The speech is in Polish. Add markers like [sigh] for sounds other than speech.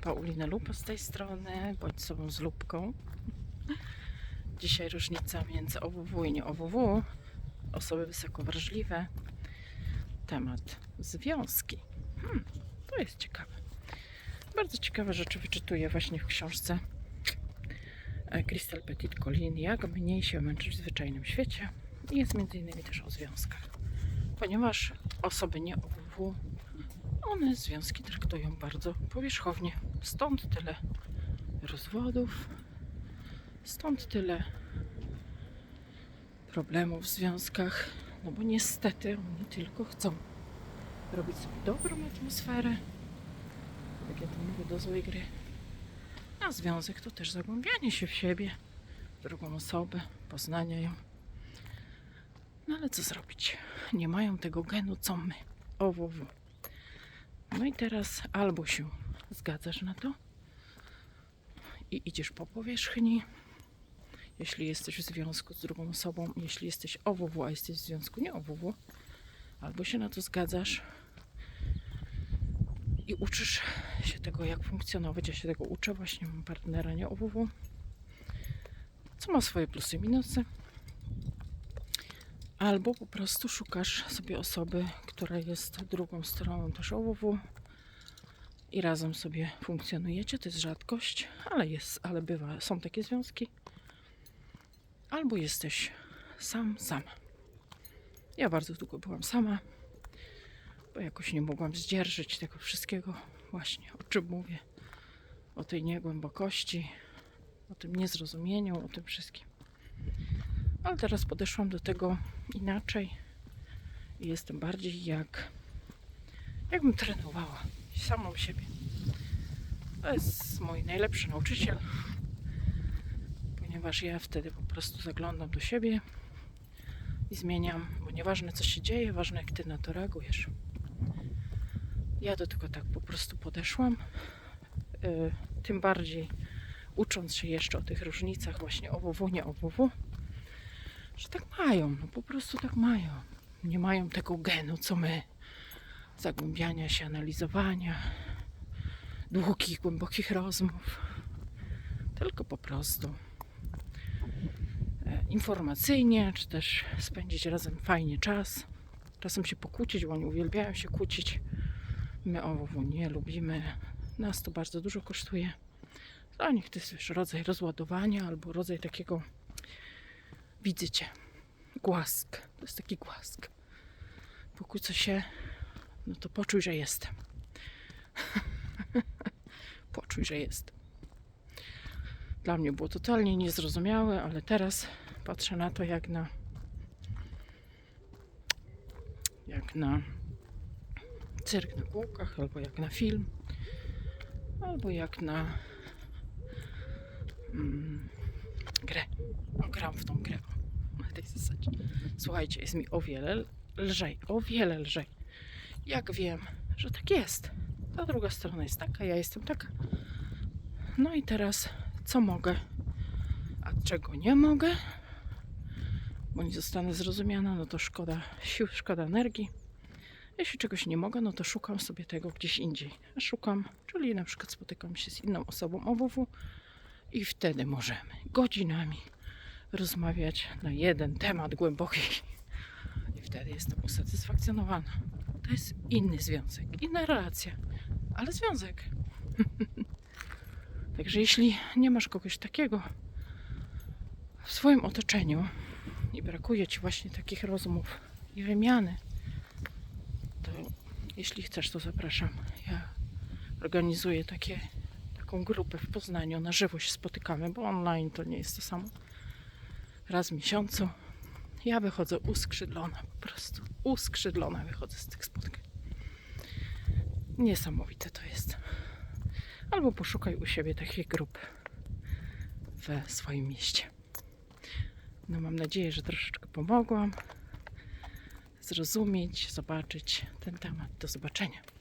Paulina Lupa z tej strony, bądź sobą z lubką. Dzisiaj różnica między OWW i nie OWW, osoby wysoko wrażliwe, temat związki. Hmm, to jest ciekawe. Bardzo ciekawe rzeczy wyczytuję właśnie w książce e, Crystal Petit Colin, jak mniej się męczyć w zwyczajnym świecie. I jest między innymi też o związkach. Ponieważ osoby nie OWW one związki traktują bardzo powierzchownie. Stąd tyle rozwodów, stąd tyle problemów w związkach. No bo niestety oni tylko chcą robić sobie dobrą atmosferę, jak ja to mówię, do złej gry. A związek to też zagłębianie się w siebie, w drugą osobę, poznania ją. No ale co zrobić? Nie mają tego genu, co my. OWW. No i teraz albo się zgadzasz na to i idziesz po powierzchni, jeśli jesteś w związku z drugą osobą, jeśli jesteś OWW, a jesteś w związku nie OWW, albo się na to zgadzasz i uczysz się tego, jak funkcjonować. Ja się tego uczę, właśnie mam partnera nie OWW, co ma swoje plusy i minusy. Albo po prostu szukasz sobie osoby, która jest drugą stroną też OWW i razem sobie funkcjonujecie. To jest rzadkość, ale jest, ale bywa, są takie związki. Albo jesteś sam, sama. Ja bardzo długo byłam sama, bo jakoś nie mogłam zdzierżyć tego wszystkiego, właśnie o czym mówię. O tej niegłębokości, o tym niezrozumieniu, o tym wszystkim. Ale teraz podeszłam do tego inaczej i jestem bardziej jak jakbym trenowała samą siebie. To jest mój najlepszy nauczyciel, ponieważ ja wtedy po prostu zaglądam do siebie i zmieniam, bo nieważne co się dzieje, ważne jak ty na to reagujesz. Ja do tego tak po prostu podeszłam. Yy, tym bardziej ucząc się jeszcze o tych różnicach właśnie OWW, nie OWW, że tak mają, no po prostu tak mają. Nie mają tego genu, co my. Zagłębiania się, analizowania, długich, głębokich rozmów. Tylko po prostu e, informacyjnie, czy też spędzić razem fajnie czas. Czasem się pokłócić, bo oni uwielbiają się kłócić. My OWW nie lubimy. Nas to bardzo dużo kosztuje. Dla nich to jest rodzaj rozładowania albo rodzaj takiego widzę cię. Głask. To jest taki głask. Pokłócę się, no to poczuj, że jestem. [laughs] poczuj, że jestem. Dla mnie było totalnie niezrozumiałe, ale teraz patrzę na to jak na jak na cyrk na kółkach, albo jak na film, albo jak na mm, grę. No, gram w tą grę. Na tej zasadzie. Słuchajcie, jest mi o wiele lżej, o wiele lżej. Jak wiem, że tak jest. Ta druga strona jest taka, ja jestem taka. No i teraz co mogę, a czego nie mogę, bo nie zostanę zrozumiana, no to szkoda sił, szkoda energii. Jeśli czegoś nie mogę, no to szukam sobie tego gdzieś indziej. Szukam, czyli na przykład spotykam się z inną osobą OWW i wtedy możemy godzinami rozmawiać na jeden temat głęboki. I wtedy jestem usatysfakcjonowana. To jest inny związek, inna relacja, ale związek. [laughs] Także jeśli nie masz kogoś takiego w swoim otoczeniu i brakuje ci właśnie takich rozmów i wymiany, to jeśli chcesz, to zapraszam. Ja organizuję takie, taką grupę w Poznaniu. Na żywo się spotykamy, bo online to nie jest to samo. Raz w miesiącu. Ja wychodzę uskrzydlona, po prostu uskrzydlona wychodzę z tych spotkań. Niesamowite to jest. Albo poszukaj u siebie takiej grupy we swoim mieście. No mam nadzieję, że troszeczkę pomogłam zrozumieć, zobaczyć ten temat. Do zobaczenia.